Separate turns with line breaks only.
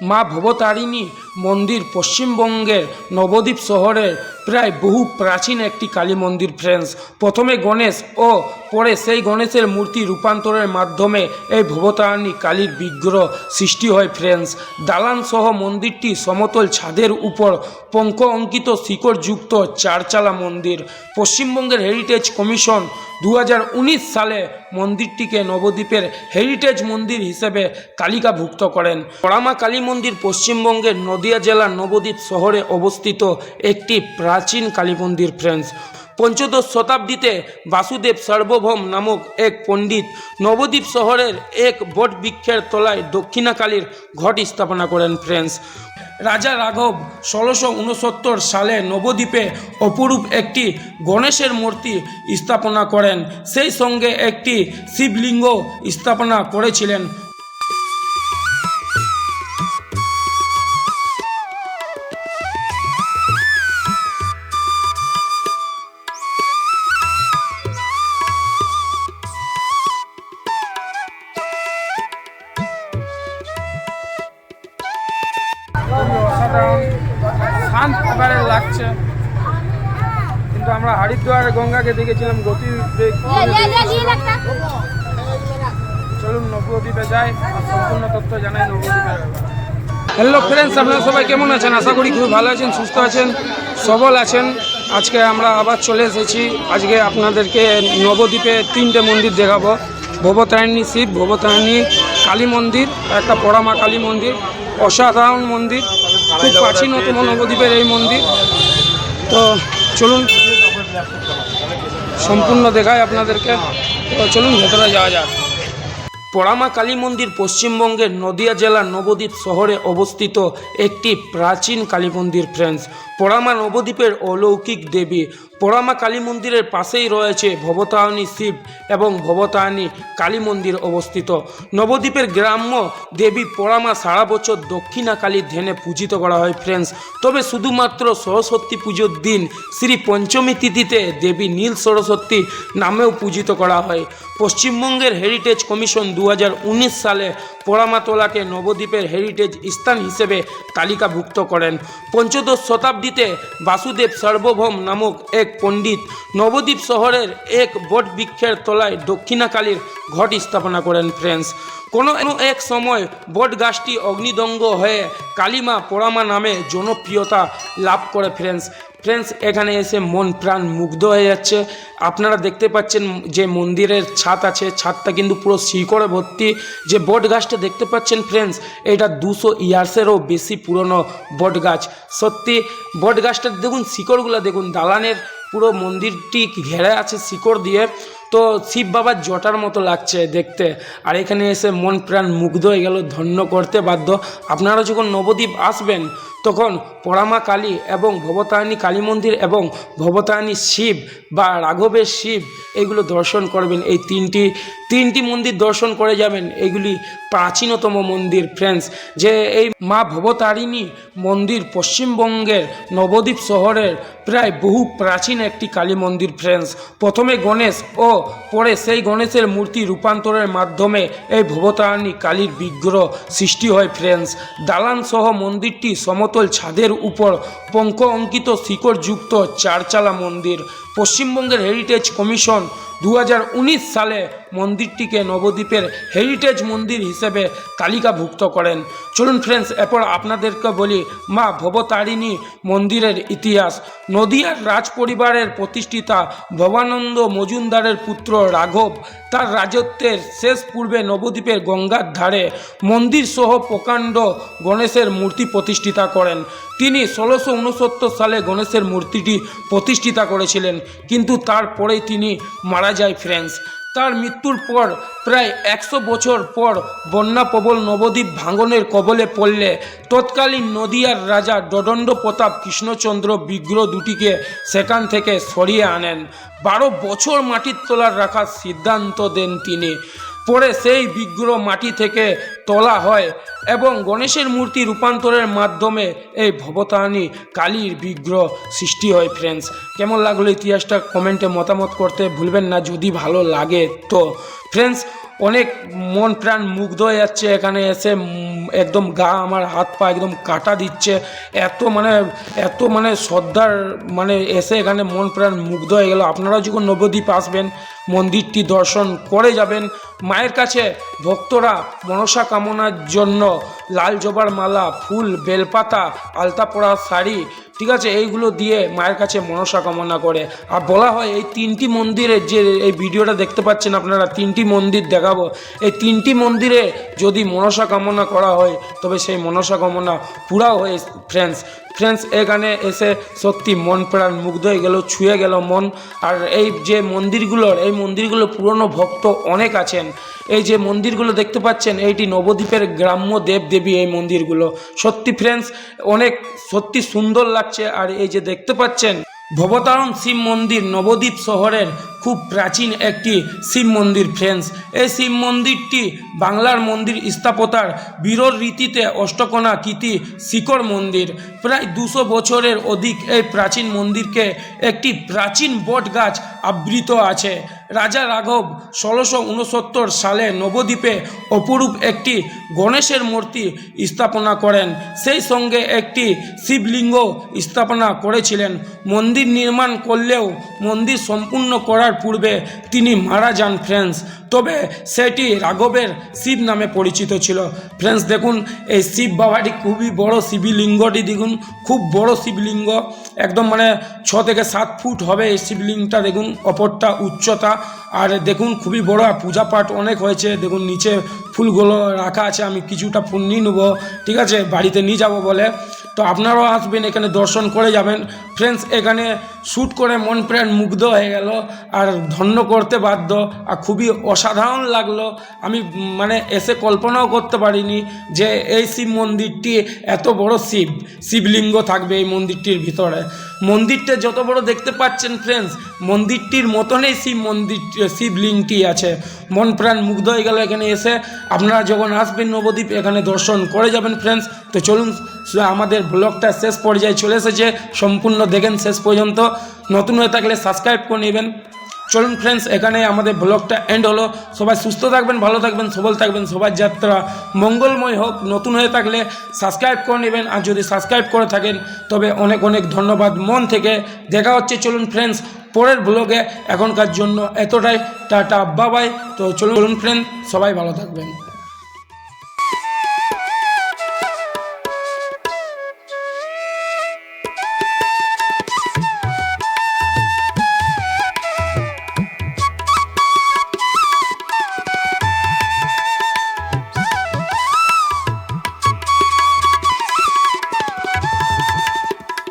মা ভবতারিণী মন্দির পশ্চিমবঙ্গের নবদ্বীপ শহরের প্রায় বহু প্রাচীন একটি কালী মন্দির ফ্রেন্ডস প্রথমে গণেশ ও পরে সেই গণেশের মূর্তি রূপান্তরের মাধ্যমে এই ভবতারিণী কালীর বিগ্রহ সৃষ্টি হয় ফ্রেন্ডস দালান সহ মন্দিরটি সমতল ছাদের উপর পঙ্ক অঙ্কিত শিকড়যুক্ত চারচালা মন্দির। পশ্চিমবঙ্গের হেরিটেজ কমিশন দু হাজার উনিশ সালে মন্দিরটিকে নবদ্বীপের হেরিটেজ মন্দির হিসেবে তালিকাভুক্ত করেন। পরামা কালী মন্দির পশ্চিমবঙ্গের নদিয়া জেলার নবদ্বীপ শহরে অবস্থিত একটি প্রাচীন কালী মন্দির ফ্রেন্ডস পঞ্চদশ শতাব্দীতে বাসুদেব সার্বভৌম নামক এক পণ্ডিত নবদ্বীপ শহরের এক বট বৃক্ষের তলায় দক্ষিণাকালীর ঘট স্থাপনা করেন ফ্রেন্ডস রাজা রাঘব ষোলোশো উনসত্তর সালে নবদ্বীপে অপরূপ একটি গণেশের মূর্তি স্থাপনা করেন। সেই সঙ্গে একটি শিবলিঙ্গ স্থাপনা করেছিলেন
এবং শান্ত লাগছে কিন্তু আমরা হরিদ্বার গঙ্গাকে দেখেছিলাম গতি চলুন নবদ্বীপে যাই সম্পূর্ণ তথ্য জানাই নবদ্বীপে হ্যালো ফ্রেন্ডস আপনারা সবাই কেমন আছেন আশা করি খুব ভালো আছেন সুস্থ আছেন সবল আছেন আজকে আমরা আবার চলে এসেছি আজকে আপনাদেরকে নবদ্বীপে তিনটে মন্দির দেখাবো ভবতারিণী শিব ভবতারিণী কালী মন্দির একটা পড়ামা কালী মন্দির অসাধারণ মন্দির, খুব প্রাচীনতম নবদ্বীপের এই মন্দির। তো চলুন, সম্পূর্ণ দেখায় আপনাদেরকে। তো চলুন, ভেতরে যাওয়া যাক।
পরামা কালী মন্দির পশ্চিমবঙ্গের নদিয়া জেলার নবদ্বীপ শহরে অবস্থিত একটি প্রাচীন কালী মন্দির ফ্রেন্ডস পরামা নবদ্বীপের অলৌকিক দেবী পরামা কালী মন্দিরের পাশেই রয়েছে ভবতায়নী শিব এবং ভবতায়নী কালী মন্দির অবস্থিত। নবদ্বীপের গ্রাম্য দেবী পরামা সারা বছর দক্ষিণা কালীর ধ্যানে পূজিত করা হয় ফ্রেন্ডস তবে শুধুমাত্র সরস্বতী পুজোর দিন শ্রী পঞ্চমী তিথিতে দেবী নীল সরস্বতী নামেও পূজিত করা হয়। পশ্চিমবঙ্গের হেরিটেজ কমিশন দু হাজার উনিশ সালে পোড়ামাতলাকে নবদ্বীপের হেরিটেজ স্থান হিসেবে তালিকাভুক্ত করেন। পঞ্চদশ শতাব্দীতে বাসুদেব সার্বভৌম নামক এক পণ্ডিত নবদ্বীপ শহরের এক বট বৃক্ষের তলায় দক্ষিণাকালীর ঘট স্থাপনা করেন ফ্রেন্স কোনো এক সময় বট গাছটি অগ্নিদঙ্গ হয়ে কালিমা পোড়ামা নামে জনপ্রিয়তা লাভ করে ফ্রেন্ডস ফ্রেন্ডস এখানে এসে মন প্রাণ মুগ্ধ হয়ে যাচ্ছে। আপনারা দেখতে পাচ্ছেন যে মন্দিরের ছাদ আছে, ছাদটা কিন্তু পুরো শিকড়ে ভর্তি। যে বট গাছটা দেখতে পাচ্ছেন ফ্রেন্ডস এটা দুশো ইয়ার্সেরও বেশি পুরনো বট গাছ। সত্যি, বট গাছটা দেখুন শিকড়গুলো, দেখুন দালানের পুরো মন্দিরটি ঘেরে আছে শিকড় দিয়ে। তো শিব বাবার জটার মতো লাগছে দেখতে। আর এখানে এসে মন প্রাণ মুগ্ধ হয়ে গেল, ধন্য করতে বাধ্য। আপনারা যখন নবদ্বীপ আসবেন তখন পরামা কালী এবং ভবতারিণী কালী মন্দির এবং ভবতারিণী শিব বা রাঘবের শিব এগুলো দর্শন করবেন। এই তিনটি তিনটি মন্দির দর্শন করে যাবেন। এগুলি প্রাচীনতম মন্দির ফ্রেন্ডস যে এই মা ভবতারিণী মন্দির পশ্চিমবঙ্গের নবদ্বীপ শহরের প্রায় বহু প্রাচীন একটি কালী মন্দির ফ্রেন্ডস প্রথমে গণেশ ও পরে সেই গণেশের মূর্তি রূপান্তরের মাধ্যমে এই ভবতারিণী কালীর বিগ্রহ সৃষ্টি হয় ফ্রেন্ডস দালান সহ মন্দিরটি সমতল ছাদের উপর পঙ্ক অঙ্কিত শিকড় যুক্ত চারচালা মন্দির পশ্চিমবঙ্গের হেরিটেজ কমিশন দু হাজার উনিশ সালে মন্দিরটিকে নবদ্বীপের হেরিটেজ মন্দির হিসেবে তালিকাভুক্ত করেন। চলুন ফ্রেন্ডস এরপর আপনাদেরকে বলি মা ভবতারিণী মন্দিরের ইতিহাস। নদিয়ার রাজ পরিবারের প্রতিষ্ঠিতা ভবানন্দ মজুমদারের পুত্র রাঘব তার রাজত্বের শেষ পূর্বে নবদ্বীপের গঙ্গার ধারে মন্দির সহ প্রকাণ্ড গণেশের মূর্তি প্রতিষ্ঠিতা করেন। তিনি ষোলোশো উনসত্তর সালে গণেশের মূর্তিটি প্রতিষ্ঠিতা করেছিলেন, কিন্তু তারপরেই তিনি মারা যায় ফ্রেন্ডস তার মৃত্যুর পর প্রায় একশো বছর পর বন্যাপ্রবল নবদ্বীপ ভাঙনের কবলে পড়লে তৎকালীন নদিয়ার রাজা ডদণ্ড প্রতাপ কৃষ্ণচন্দ্র বিগ্রহ দুটিকে সেখান থেকে সরিয়ে আনেন। বারো বছর মাটির তোলার রাখার সিদ্ধান্ত দেন তিনি। পরে সেই বিগ্রহ মাটি থেকে তোলা হয় এবং গণেশের মূর্তি রূপান্তরের মাধ্যমে এই ভবতারিণী কালীর বিগ্রহ সৃষ্টি হয় ফ্রেন্ডস কেমন লাগল ইতিহাসটা? কমেন্টে মতামত করতে ভুলবেন না, যদি ভালো লাগে তো। ফ্রেন্ডস অনেক মন প্রাণ মুগ্ধ হয়ে যাচ্ছে এখানে এসে। একদম গা আমার হাত পা একদম কাটা দিচ্ছে। এত মানে এত মানে শ্রদ্ধার মানে এসে এখানে মন প্রাণ মুগ্ধ হয়ে গেল। আপনারাও যখন নবদ্বীপ আসবেন মন্দিরটি দর্শন করে যাবেন। মায়ের কাছে ভক্তরা মনসা কামনার জন্য লাল জবার মালা, ফুল, বেলপাতা আলতা পরা শাড়ি, ঠিক আছে, এইগুলো দিয়ে মায়ের কাছে মনসা কামনা করে। আর বলা হয় এই তিনটি মন্দিরে যে এই ভিডিওটা দেখতে পাচ্ছেন আপনারা, তিনটি মন্দির দেখাবো। এই তিনটি মন্দিরে যদি মনসা কামনা করা হয়, তবে সেই মনসা কামনা পুরা হয় ফ্রেন্ডস ফ্রেন্ডস এখানে এসে সত্যি মন প্রাণ মুগ্ধ হয়ে গেল, ছুঁয়ে গেল মন। আর এই যে মন্দিরগুলোর, এই মন্দিরগুলো পুরনো ভক্ত অনেক আছেন। এই যে মন্দিরগুলো দেখতে পাচ্ছেন, এইটি নবদ্বীপের গ্রাম্য দেবদেবী এই মন্দিরগুলো। সত্যি ফ্রেন্ডস অনেক সত্যি সুন্দর লাগছে। আর এই যে দেখতে পাচ্ছেন ভবতারণ শিব মন্দির নবদ্বীপ শহরের খুব প্রাচীন একটি শিব মন্দির ফ্রেন্ডস এই শিব মন্দিরটি বাংলার মন্দির স্থাপতার বিরল রীতিতে অষ্টকোণা কীতি শিকড় মন্দির। প্রায় দুশো বছরের অধিক এই প্রাচীন মন্দিরকে একটি প্রাচীন বট গাছ আবৃত আছে। রাজা রাঘব ষোলোশো উনসত্তর সালে নবদ্বীপে অপরূপ একটি গণেশের মূর্তি স্থাপনা করেন। সেই সঙ্গে একটি শিবলিঙ্গ স্থাপনা করেছিলেন। মন্দির নির্মাণ করলেও মন্দির সম্পূর্ণ করার পূর্বে তিনি মারা যান ফ্রেন্ডস তবে সেটি রাঘবের শিব নামে পরিচিত ছিল। ফ্রেন্ডস দেখুন, এই শিব বাবাটি খুবই বড় শিবলিঙ্গটি, দেখুন, খুব বড় শিবলিঙ্গ। একদম মানে ছ থেকে সাত ফুট হবে এই শিবলিঙ্গটা, দেখুন, অপরটা উচ্চতা। আর দেখুন, খুবই বড় পূজা পাঠ অনেক হয়েছে। দেখুন, নিচে ফুলগুলো রাখা আছে, আমি কিছুটা ফুল নিয়ে নেব। ঠিক আছে, বাড়িতে নিয়ে যাব বলে। তো আপনারাও আসবেন, এখানে দর্শন করে যাবেন। ফ্রেন্ডস এখানে শ্যুট করে মন প্রাণ মুগ্ধ হয়ে গেল, আর ধন্য করতে বাধ্য, আর খুবই অসাধারণ লাগল। আমি মানে এসে কল্পনাও করতে পারিনি যে এই শিব মন্দিরটি এত বড় শিব, শিবলিঙ্গ থাকবে এই মন্দিরটির ভিতরে। মন্দিরটা যত বড় দেখতে পাচ্ছেন ফ্রেন্ডস মন্দিরটির মতনই শিব মন্দির, শিবলিঙ্গটি আছে। মন প্রাণ মুগ্ধ হয়ে গেল এখানে এসে। আপনারা যখন আসবেন নবদ্বীপ, এখানে দর্শন করে যাবেন ফ্রেন্ডস তো চলুন, আমাদের ব্লগটা শেষ পর্যায়ে চলে এসেছে। সম্পূর্ণ দেখেন শেষ পর্যন্ত। নতুন হয়ে থাকলে সাবস্ক্রাইব করে নেবেন। চলুন ফ্রেন্ডস এখানে আমাদের ব্লগটা এন্ড হলো। সবাই সুস্থ থাকবেন, ভালো থাকবেন, সবল থাকবেন সবার যাত্রা মঙ্গলময় হোক। নতুন হয়ে থাকলে সাবস্ক্রাইব করে নেবেন। আর যদি সাবস্ক্রাইব করে থাকেন, তবে অনেক অনেক ধন্যবাদ মন থেকে। দেখা হচ্ছে, চলুন ফ্রেন্ডস পরের ব্লগে। এখনকার জন্য এতটাই। টাটা বাবাই তো চলুন ফ্রেন্ড সবাই ভালো থাকবেন।